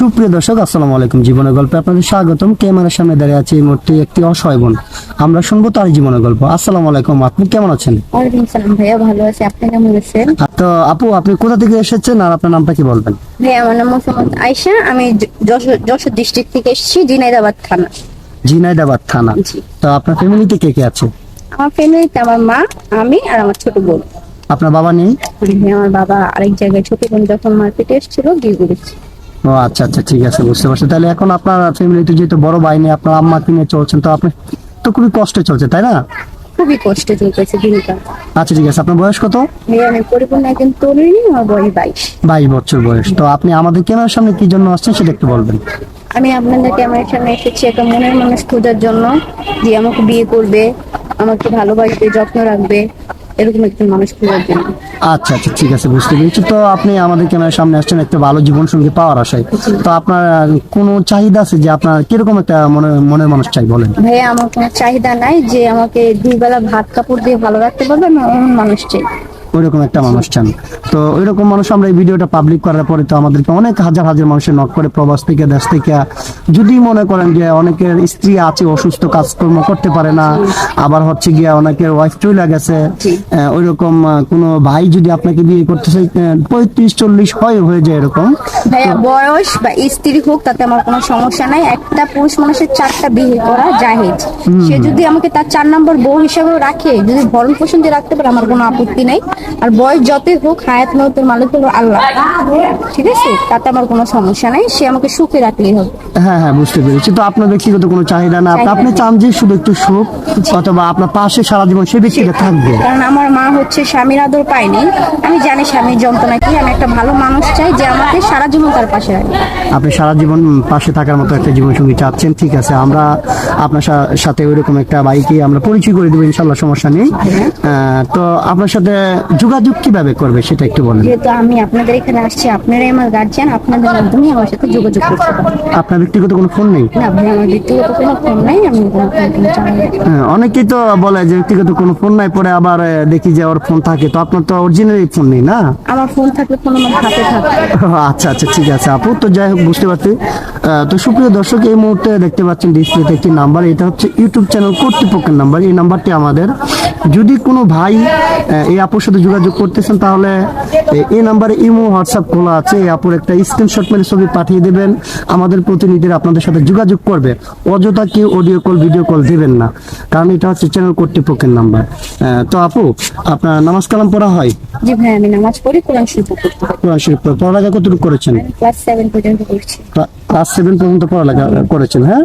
সুপ্রিয় দর্শক আসসালামু আলাইকুম। জীবনের গল্পে আপনাদের স্বাগতম। ক্যামেরার সামনে দাঁড়িয়ে আছে এই মুহূর্তে একটি অসহায় বোন। আমরা শুনব তার জীবনের গল্প। আসসালামু আলাইকুম আপনি কেমন আছেন? ওয়ালাইকুম সালাম ভাইয়া ভালো আছি। আপনি কেমন আছেন? তো আপু আপনি কোথা থেকে এসেছেন আর আপনার নামটা কি বলবেন? ভাইয়া আমার নাম মোহাম্মদ আয়শা। আমি যশোর যশোর ডিস্ট্রিক্ট থেকে এসেছি জিনাইদাবাদ থানা। ঝিনাইদাবাদ থানা। তো আপনার ফ্যামিলিতে কে কে আছে? আমার ফ্যামিলিতে আমার মা আমি আর আমার ছোট বোন। আপনার বাবা নেই? ভাইয়া, আমার বাবা আরেক জায়গায় ছোট বোন যখন মার্কেটে এসেছিল গিয়ে ও আচ্ছা আচ্ছা ঠিক আছে বুঝতে পারছি। তাহলে এখন আপনার ফ্যামিলিতে যেহেতু বড় ভাই নেই আপনার আম্মা কিনে চলছেন? তো আপনি তো খুবই কষ্টে চলছে তাই না? খুবই কষ্টে চলতেছে দিনটা। আচ্ছা ঠিক আছে। আপনার বয়স কত? আমি পরিপূর্ণ একজন তরুণী আমার বয়স বাইশ। বাইশ বছর বয়স। তো আপনি আমাদের ক্যামেরার সামনে কি জন্য আসছেন সেটা একটু বলবেন। আমি আপনাদের ক্যামেরার সামনে এসেছি একটা মনের মানুষ খোঁজার জন্য যে আমাকে বিয়ে করবে আমাকে ভালোবাসবে যত্ন রাখবে। এরকম একজন মানুষ খোঁজার জন্য আচ্ছা আচ্ছা ঠিক আছে বুঝতে পেরেছি। তো আপনি আমাদের ক্যামেরার সামনে আসছেন একটা ভালো জীবন সঙ্গী পাওয়ার আশায়। তো আপনার কোনো চাহিদা আছে যে আপনার কীরকম একটা মনে মনের মানুষ চাই বলেন? ভাইয়া আমার কোনো চাহিদা নাই যে আমাকে দুই বেলা ভাত কাপড় দিয়ে ভালো রাখতে পারবে আমি এমন মানুষ চাই। ওইরকম একটা মানুষ চান। তো ওইরকম মানুষ আমরা এই ভিডিওটা পাবলিক করার পরে তো আমাদেরকে অনেক হাজার হাজার মানুষের নক করে প্রবাস থেকে দেশ থেকে। যদি মনে করেন যে অনেকের স্ত্রী আছে অসুস্থ কাজকর্ম করতে পারে না আবার হচ্ছে গিয়া অনেকের ওয়াইফ চলে গেছে ওইরকম কোনো ভাই যদি আপনাকে বিয়ে করতে চাই পঁয়ত্রিশ চল্লিশ হয় হয়ে যায় এরকম। বয়স বা স্ত্রী হোক তাতে আমার কোনো সমস্যা নাই। একটা পুরুষ মানুষের চারটা বিয়ে করা জাহেজ। সে যদি আমাকে তার চার নম্বর বউ হিসেবে রাখে যদি ভরণ পোষণ দিয়ে রাখতে পারে আমার কোনো আপত্তি নেই। আর বয়স যতই হোক হায়াত মহতের মালিক হলো আল্লাহ। ঠিক আছে? তাতে আমার কোনো সমস্যা নাই সে আমাকে সুখে রাখলেই হবে। হ্যাঁ হ্যাঁ বুঝতে পেরেছি। তো আপনার ব্যক্তিগত কোনো চাহিদা না? আপনি- আপনি চান যে শুধু একটু সুখ অথবা আপনার পাশে সারা জীবন সে ব্যক্তিটা থাকবে। কারণ আমার মা হচ্ছে স্বামীর আদর পায়নি। আমি জানি স্বামীর যন্ত্রণা কি। আমি একটা ভালো মানুষ চাই যে আমাকে সারা জীবন তার পাশে রাখবে আপনি সারা জীবন পাশে থাকার মতো একটা জীবন সঙ্গী চাচ্ছেন ঠিক আছে। আমরা আপনার সা- সাথে ওইরকম একটা বাইকে আমরা পরিচয় করে দেবো ইনশাল্লাহ সমস্যা নেই। আহ, তো আপনার সাথে যোগাযোগ কীভাবে করবে সেটা একটু বলেন। যেহেতু আমি আপনাদের এখানে আসছি আপনারাই আমার গার্জিয়ান আপনাদের মাধ্যমে আমার সাথে যোগাযোগ করতে পারেন আপনার ব্যক্তিগত কোনো ফোন নেই? না ভাই আমার ব্যক্তিগত কোনো ফোন নাই আমি কোনো ফোন চালাই না। হ্যাঁ, অনেকেই তো বলে যে ব্যক্তিগত কোনো ফোন নাই পরে আবার আহ, দেখি যে ওর ফোন থাকে তো আপনার তো অরিজিনালি ফোন নেই না? আমার ফোন থাকলে ফোন আমার হাতে থাকবে। আচ্ছা আচ্ছা ঠিক আছে। আপু তো যাই হোক বুঝতে পারছি। আহ, তো সুপ্রিয় দর্শক এই মুহূর্তে দেখতে পাচ্ছেন ডিসপ্লেতে একটি নাম্বার এটা হচ্ছে ইউটিউব চ্যানেল কর্তৃপক্ষের নাম্বার এই নাম্বারটি আমাদের। যদি কোনো ভাই আহ, এই আপুর সাথে যোগাযোগ করতেছেন তাহলে এই নাম্বারে ইমো হোয়াটসঅ্যাপ খোলা আছে আপুর একটা স্ক্রিনশট মেরে ছবি পাঠিয়ে দেবেন আমাদের প্রতিনিধিরা আপনাদের সাথে যোগাযোগ করবে অযথা কেউ অডিও কল ভিডিও কল দিবেন না কারণ এটা হচ্ছে চ্যানেল কর্তৃপক্ষের নাম্বার। তো আপু আপনার নামাজ কালাম পড়া হয়? জি ভাই আমি নামাজ পড়ি কোরআন করতে পারি। কোরআন শরীফ পড়া- পড়ালেখা কতটুকু করেছেন? ক্লাস সেভেন পর্যন্ত করছি ক্লাস সেভেন পর্যন্ত পড়ালেখা করেছেন হ্যাঁ?